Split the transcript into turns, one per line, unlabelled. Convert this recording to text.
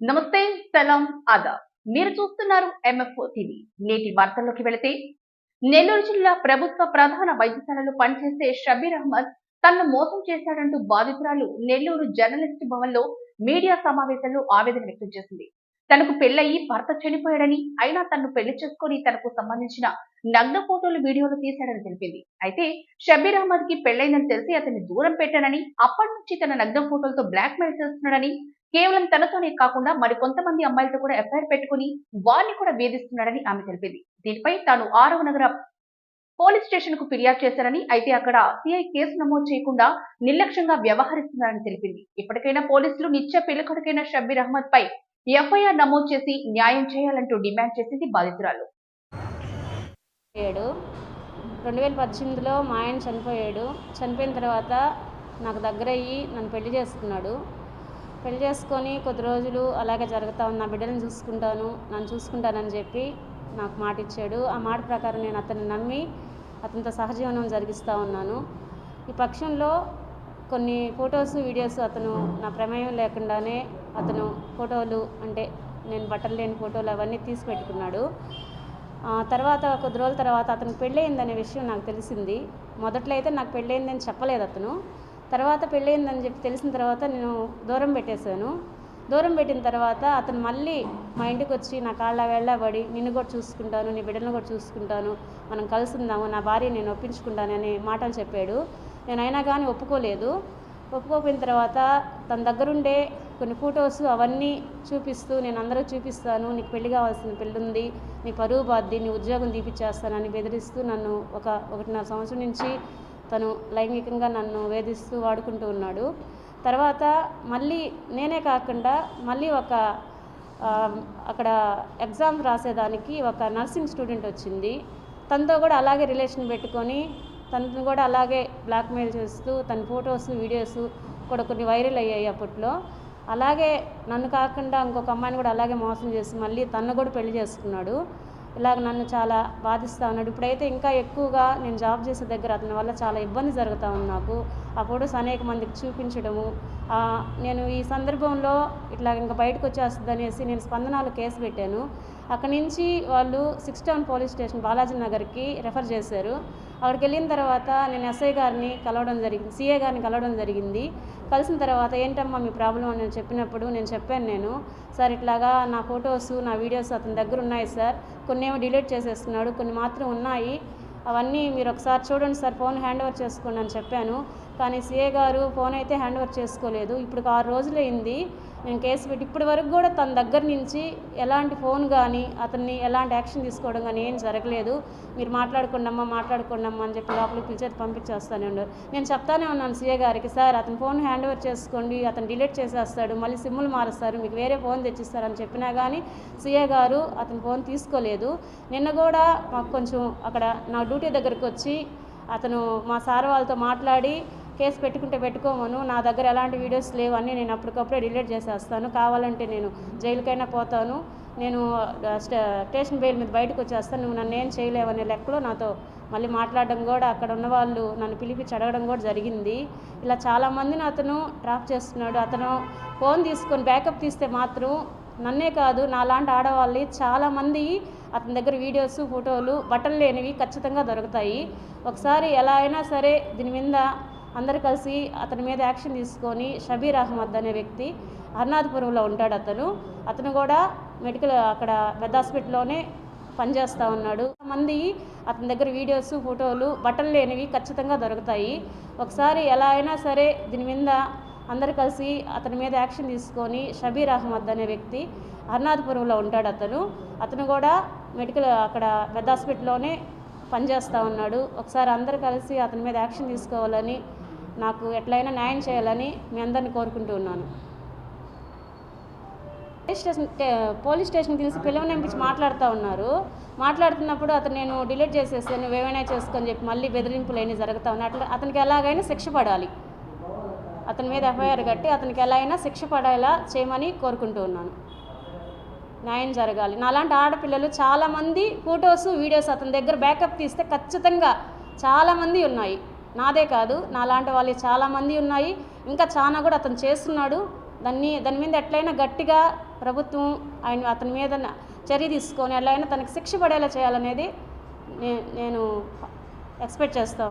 నమస్తే సలాం ఆదాబ్. మీరు చూస్తున్నారు టీవీ. నేటి వార్తల్లోకి వెళితే నెల్లూరు జిల్లా ప్రభుత్వ ప్రధాన వైద్యశాలలో పనిచేసే షబీర్ అహ్మద్ తనను మోసం చేశాడంటూ బాధితురాలు నెల్లూరు జర్నలిస్ట్ భవన్లో మీడియా సమావేశంలో ఆవేదన వ్యక్తం చేసింది. తనకు పెళ్ళయి భర్త చనిపోయాడని అయినా తనను పెళ్ళి చేసుకొని తనకు సంబంధించిన నగ్న ఫోటోలు వీడియోలు తీశాడని తెలిపింది. అయితే షబీర్ అహ్మద్కి పెళ్ళైందని తెలిసి అతన్ని దూరం పెట్టానని అప్పటి నుంచి తన నగ్న ఫోటోలతో బ్లాక్ మెయిల్ చేస్తున్నాడని కేవలం తనతోనే కాకుండా మరి కొంతమంది అమ్మాయిలతో కూడా ఎఫ్ఐఆర్ పెట్టుకుని వారిని కూడా వేధిస్తున్నాడని ఆమె తెలిపింది. దీనిపై తాను ఆరవ నగర పోలీస్ స్టేషన్కు ఫిర్యాదు చేశారని అయితే అక్కడ సిఐ కేసు నమోదు చేయకుండా నిర్లక్ష్యంగా వ్యవహరిస్తున్నారని తెలిపింది. ఇప్పటికైనా పోలీసులు నిత్య పిల్లకొడుకైన షబ్బీర్ అహ్మద్ పై ఎఫ్ఐఆర్ నమోదు చేసి న్యాయం చేయాలంటూ డిమాండ్ చేసింది బాధితురాలు.
రెండు వేల పద్దెనిమిదిలో మా ఆయన చనిపోయాడు. చనిపోయిన తర్వాత నాకు దగ్గర అయ్యి నన్ను పెళ్ళి చేసుకున్నాడు. పెళ్ళి చేసుకొని కొద్ది రోజులు అలాగే జరుగుతూ ఉంది నా బిడ్డలను చూసుకుంటాను నన్ను చూసుకుంటానని చెప్పి నాకు మాట ఇచ్చాడు. ఆ మాట ప్రకారం నేను అతన్ని నమ్మి అతనితో సహజీవనం జరిగిస్తూ ఉన్నాను. ఈ పక్షంలో కొన్ని ఫొటోస్ వీడియోస్ అతను నా ప్రమేయం లేకుండానే అతను ఫోటోలు అంటే నేను బట్టలు లేని ఫోటోలు అవన్నీ తీసి పెట్టుకున్నాడు. తర్వాత కొద్ది రోజుల తర్వాత అతను పెళ్ళయిందనే విషయం నాకు తెలిసింది. మొదట్లో అయితే నాకు పెళ్ళయిందని చెప్పలేదు అతను. తర్వాత పెళ్ళయిందని చెప్పి తెలిసిన తర్వాత నేను దూరం పెట్టేశాను. దూరం పెట్టిన తర్వాత అతను మళ్ళీ మా ఇంటికి వచ్చి నా కాళ్ళ వేళ్ళ పడి నిన్ను కూడా చూసుకుంటాను నీ బిడ్డలను కూడా చూసుకుంటాను మనం కలుసుందాము నా భార్య నేను ఒప్పించుకుంటాను అనే మాటలు చెప్పాడు. నేను అయినా కానీ ఒప్పుకోలేదు. ఒప్పుకోపోయిన తర్వాత తన దగ్గరుండే కొన్ని ఫొటోస్ అవన్నీ చూపిస్తూ నేను అందరూ చూపిస్తాను నీకు పెళ్ళి కావాల్సిన పెళ్ళి ఉంది నీ పరువు బాధ్ది నీ ఉద్యోగం తీపిచ్చేస్తానని బెదిరిస్తూ నన్ను ఒక ఒకటిన్నర సంవత్సరం నుంచి తను లైంగికంగా నన్ను వేధిస్తూ వాడుకుంటూ ఉన్నాడు. తర్వాత మళ్ళీ నేనే కాకుండా మళ్ళీ ఒక అక్కడ ఎగ్జామ్ రాసేదానికి ఒక నర్సింగ్ స్టూడెంట్ వచ్చింది. తనతో కూడా అలాగే రిలేషన్ పెట్టుకొని తనను కూడా అలాగే బ్లాక్మెయిల్ చేస్తూ తన ఫొటోస్ వీడియోస్ కూడా కొన్ని వైరల్ అయ్యాయి అప్పట్లో. అలాగే నన్ను కాకుండా ఇంకొక అమ్మాయిని కూడా అలాగే మోసం చేసి మళ్ళీ తను కూడా పెళ్ళి చేసుకున్నాడు. ఇలాగ నన్ను చాలా బాధిస్తూ ఉన్నాడు. ఇప్పుడైతే ఇంకా ఎక్కువగా నేను జాబ్ చేసే దగ్గర అతని వల్ల చాలా ఇబ్బంది జరుగుతూ ఉంది నాకు. ఆ ఫొటోస్ అనేక మందికి చూపించడము. నేను ఈ సందర్భంలో ఇట్లా ఇంకా బయటకు వచ్చేస్తుంది అనేసి నేను స్పందనాలు కేసు పెట్టాను. అక్కడి నుంచి వాళ్ళు six town police station Balaji నగర్కి రెఫర్ చేశారు. అక్కడికి వెళ్ళిన తర్వాత నేను ఎస్ఐ గారిని కలవడం జరిగింది సీఏ గారిని కలవడం జరిగింది. కలిసిన తర్వాత ఏంటమ్మా మీ ప్రాబ్లం అని నేను చెప్పినప్పుడు నేను చెప్పాను నేను సార్ ఇట్లాగా నా ఫొటోస్ నా వీడియోస్ అతని దగ్గర ఉన్నాయి సార్. కొన్ని ఏమో డిలీట్ చేసేస్తున్నాడు కొన్ని మాత్రం ఉన్నాయి. అవన్నీ మీరు ఒకసారి చూడండి సార్ ఫోన్ హ్యాండ్ ఓవర్ చేసుకోండి అని చెప్పాను. కానీ సిఏ గారు ఫోన్ అయితే హ్యాండ్ ఓవర్ చేసుకోలేదు. ఇప్పుడు ఆరు రోజులు అయింది. నేను కేసు పెట్టి ఇప్పటి వరకు కూడా తన దగ్గర నుంచి ఎలాంటి ఫోన్ కానీ అతన్ని ఎలాంటి యాక్షన్ తీసుకోవడం కానీ ఏం జరగలేదు. మీరు మాట్లాడుకోండి అమ్మా అని చెప్పి లోపలికి పిలిచేది పంపించేస్తానే ఉన్నారు. నేను చెప్తానే ఉన్నాను సీఏ గారికి సార్ అతని ఫోన్ హ్యాండ్ ఓవర్ చేసుకోండి అతను డిలీట్ చేసేస్తాడు మళ్ళీ సిమ్ములు మారుస్తారు మీకు వేరే ఫోన్ తెచ్చిస్తారని చెప్పినా కానీ సీఏ గారు అతని ఫోన్ తీసుకోలేదు. నిన్న కూడా మాకు కొంచెం అక్కడ నా డ్యూటీ దగ్గరకు వచ్చి అతను మా సార్ వాళ్ళతో మాట్లాడి కేసు పెట్టుకుంటే పెట్టుకోమను నా దగ్గర ఎలాంటి వీడియోస్ లేవు నేను అప్పటికప్పుడే డిలీట్ చేసేస్తాను. కావాలంటే నేను జైలుకైనా పోతాను. నేను స్టే- స్టేషన్ బెయిల్ మీద బయటకు వచ్చేస్తాను. నువ్వు నన్ను ఏం చేయలేవనే లెక్కలో నాతో మళ్ళీ మాట్లాడడం కూడా అక్కడ ఉన్న వాళ్ళు నన్ను పిలిపించి అడగడం కూడా జరిగింది. ఇలా చాలామందిని అతను ట్రాప్ చేస్తున్నాడు. అతను ఫోన్ తీసుకొని బ్యాకప్ తీస్తే మాత్రం నన్నే కాదు నాలాంటి ఆడవాళ్ళు చాలామంది అతని దగ్గర వీడియోస్ ఫోటోలు బట్టలు లేనివి ఖచ్చితంగా దొరుకుతాయి. ఒకసారి ఎలా అయినా సరే దీని మీద అందరు కలిసి అతని మీద యాక్షన్ తీసుకొని షబీర్ అహ్మద్ అనే వ్యక్తి హర్నాథపురంలో ఉంటాడు అతను. అతను కూడా మెడికల్ అక్కడ పెద్ద హాస్పిటల్లోనే పనిచేస్తూ ఉన్నాడు. మంది అతని దగ్గర వీడియోస్ ఫోటోలు బట్టలు లేనివి ఖచ్చితంగా దొరుకుతాయి. ఒకసారి ఎలా అయినా సరే దీని మీద అందరు కలిసి అతని మీద యాక్షన్ తీసుకొని షబీర్ అహ్మద్ అనే వ్యక్తి హర్నాథపురంలో ఉంటాడు అతను. అతను కూడా మెడికల్ అక్కడ పెద్ద హాస్పిటల్లోనే పనిచేస్తూ ఉన్నాడు. ఒకసారి అందరు కలిసి అతని మీద యాక్షన్ తీసుకోవాలని నాకు ఎట్లయినా న్యాయం చేయాలని మీ అందరిని కోరుకుంటూ ఉన్నాను. పోలీస్ స్టేషన్ పోలీస్ స్టేషన్కి తెలిసి పిల్లవని పంపించి మాట్లాడుతూ ఉన్నారు. మాట్లాడుతున్నప్పుడు అతను నేను డిలీట్ చేసేసాను నువ్వేమైనా చేసుకొని చెప్పి మళ్ళీ బెదిరింపులు అయినా జరుగుతూ ఉన్నాయి. అట్లా అతనికి ఎలాగైనా శిక్ష పడాలి. అతని మీద ఎఫ్ఐఆర్ కట్టి అతనికి ఎలా అయినా శిక్ష పడేలా చేయమని కోరుకుంటూ ఉన్నాను. న్యాయం జరగాలి. నాలాంటి ఆడపిల్లలు చాలామంది ఫొటోస్ వీడియోస్ అతని దగ్గర బ్యాకప్ తీస్తే ఖచ్చితంగా చాలామంది ఉన్నాయి. నాదే కాదు నాలాంటి వాళ్ళు చాలామంది ఉన్నాయి. ఇంకా చాలా కూడా అతను చేస్తున్నాడు. దాన్ని దాని మీద ఎట్లయినా గట్టిగా ప్రభుత్వం ఆయన అతని మీద చర్య తీసుకొని ఎట్లయినా తనకి శిక్ష పడేలా చేయాలనేది నే- నేను ఎక్స్పెక్ట్ చేస్తాను